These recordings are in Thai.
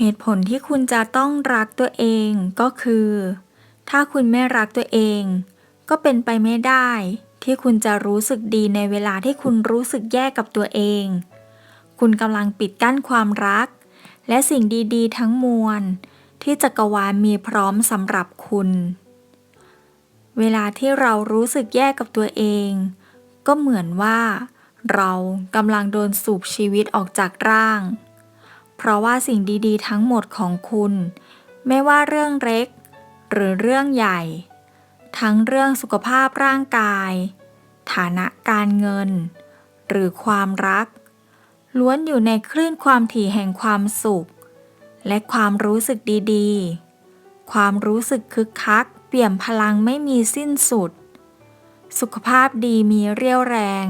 เหตุผลที่คุณจะต้องรักตัวเองก็คือ ถ้าคุณไม่รักตัวเอง ก็เป็นไปไม่ได้ ที่คุณจะรู้สึกดีในเวลาที่คุณรู้สึกแย่กับตัวเอง คุณกำลังปิดกั้นความรัก และสิ่งดีๆ ทั้งมวล ที่จักรวาลมีพร้อมสำหรับคุณ เวลาที่เรารู้สึกแย่กับตัวเอง ก็เหมือนว่า เรากำลังโดนสูบชีวิตออกจากร่าง ราะว่าสิ่งดีๆ ทั้งหมดของคุณ ไม่ว่าเรื่องเล็ก หรือเรื่องใหญ่ ทั้งเรื่องสุขภาพร่างกาย ฐานะการเงิน หรือความรัก ล้วนอยู่ในคลื่นความถี่แห่งความสุข และความรู้สึกดีๆ ความรู้สึกคึกคัก เปี่ยมพลังไม่มีสิ้นสุด สุขภาพดีมีเรี่ยวแรง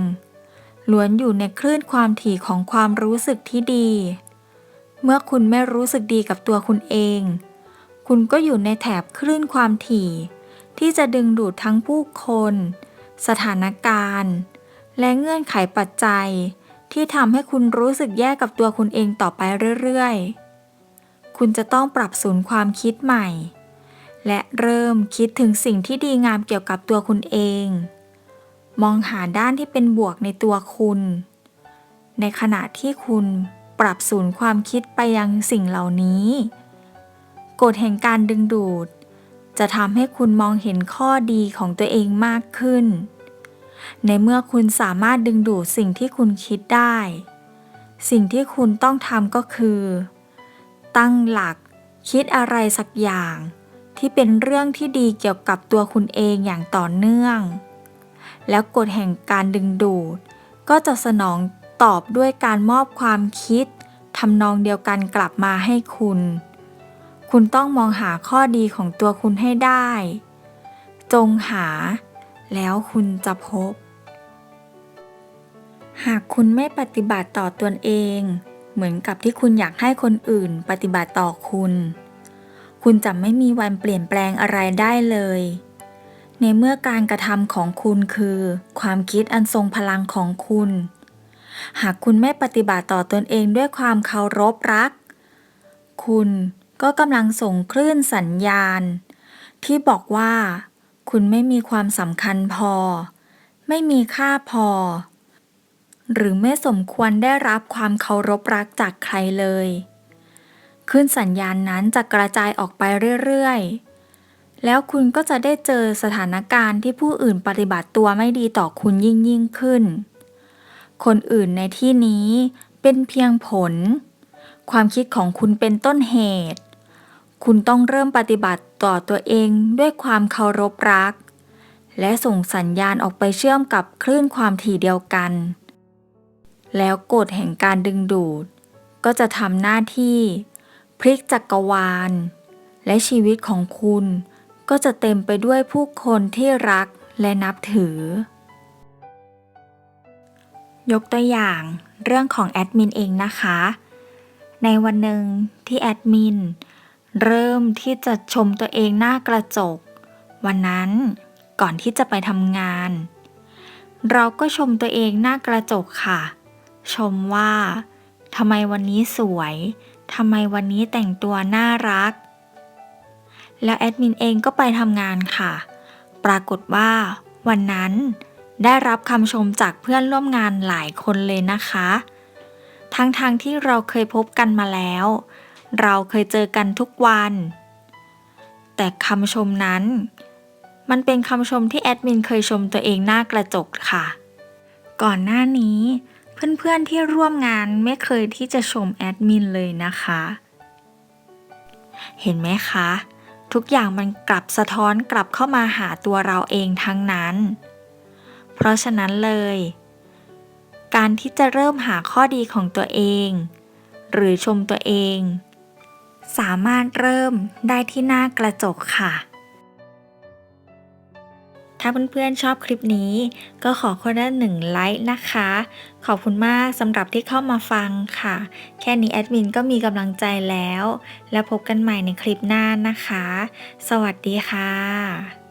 ล้วนอยู่ในคลื่นความถี่ของความรู้สึกที่ดี เมื่อคุณไม่รู้สึกดีกับตัวคุณเอง คุณก็อยู่ในแถบคลื่นความถี่ ที่จะดึงดูดทั้งผู้คน สถานการณ์ และเงื่อนไขปัจจัย ที่ทำให้คุณรู้สึกแย่กับตัวคุณเองต่อไปเรื่อยๆ คุณจะต้องปรับศูนย์ความคิดใหม่ และเริ่มคิดถึงสิ่งที่ดีงามเกี่ยวกับตัวคุณเอง มองหาด้านที่เป็นบวกในตัวคุณ ในขณะที่คุณ ปรับศูนย์ความคิดไปยังสิ่งเหล่านี้ กฎแห่งการดึงดูด จะทำให้คุณมองเห็นข้อดีของตัวเองมากขึ้น ในเมื่อคุณสามารถดึงดูดสิ่งที่คุณคิดได้ สิ่งที่คุณต้องทำก็คือ ตั้งหลักคิดอะไรสักอย่าง ที่เป็นเรื่องที่ดีเกี่ยวกับตัวคุณเองอย่างต่อเนื่อง แล้วกฎแห่งการดึงดูดก็จะสนอง ตอบด้วยการมอบความคิดทำนองเดียวกันกลับมาให้คุณ คุณต้องมองหาข้อดีของตัวคุณให้ได้ จงหา แล้วคุณจะพบ หากคุณไม่ปฏิบัติต่อตนเอง เหมือนกับที่คุณอยากให้คนอื่นปฏิบัติต่อคุณ คุณจะไม่มีวันเปลี่ยนแปลงอะไรได้เลย ในเมื่อการกระทำของคุณคือ ความคิดอันทรงพลังของคุณ หากคุณไม่ปฏิบัติต่อตนเองด้วยความเคารพรัก คุณก็กำลังส่งคลื่นสัญญาณ ที่บอกว่า คุณไม่มีความสำคัญพอ ไม่มีค่าพอ หรือไม่สมควรได้รับความเคารพรักจากใครเลยคลื่นสัญญาณนั้นจะกระจายออกไปเรื่อยๆแล้วคุณก็จะได้เจอสถานการณ์ที่ผู้อื่นปฏิบัติตัวไม่ดีต่อคุณยิ่งยิ่งขึ้น คนอื่นในที่นี้เป็นเพียงผล ความคิดของคุณเป็นต้นเหตุ คุณต้องเริ่มปฏิบัติต่อตัวเองด้วยความเคารพรัก และส่งสัญญาณออกไปเชื่อมกับคลื่นความถี่เดียวกัน แล้วกฎแห่งการดึงดูด ก็จะทำหน้าที่ พลิกจักรวาล และชีวิตของคุณก็จะเต็มไปด้วยผู้คนที่รักและนับถือ ยกตัวอย่างเรื่องของแอดมินเองนะคะ ในวันหนึ่งที่แอดมินเริ่มที่จะชมตัวเองหน้ากระจก วันนั้นก่อนที่จะไปทำงาน เราก็ชมตัวเองหน้ากระจกค่ะ ชมว่าทำไมวันนี้สวยทำไมวันนี้แต่งตัวน่ารัก แล้วแอดมินเองก็ไปทำงานค่ะ ปรากฏว่าวันนั้น ได้รับคำชมจากเพื่อนร่วมงานหลายคนเลยนะคะ ทั้งๆทที่เราเคยพบกันมาแล้ว เราเคยเจอกันทุกวัน แต่คำชมนั้น มันเป็นคำชมที่แอดมินเคยชมตัวเองหน้ากระจกค่ะ ก่อนหน้านี้เพื่อนๆที่ร่วมงานไม่เคยที่จะชมแอดมินเลยนะคะ เห็นไหมคะ ทุกอย่างมันกลับสะท้อนกลับเข้ามาหาตัวเราเองทั้งนั้น เพราะฉะนั้นเลย การที่จะเริ่มหาข้อดีของตัวเอง หรือชมตัวเอง สามารถเริ่มได้ที่หน้ากระจกค่ะ ถ้าเพื่อนๆชอบคลิปนี้ ก็ขอคนละหนึ่งไลค์นะคะ ขอบคุณมากสำหรับที่เข้ามาฟังค่ะ แค่นี้แอดมินก็มีกำลังใจแล้ว แล้วพบกันใหม่ในคลิปหน้านะคะ สวัสดีค่ะ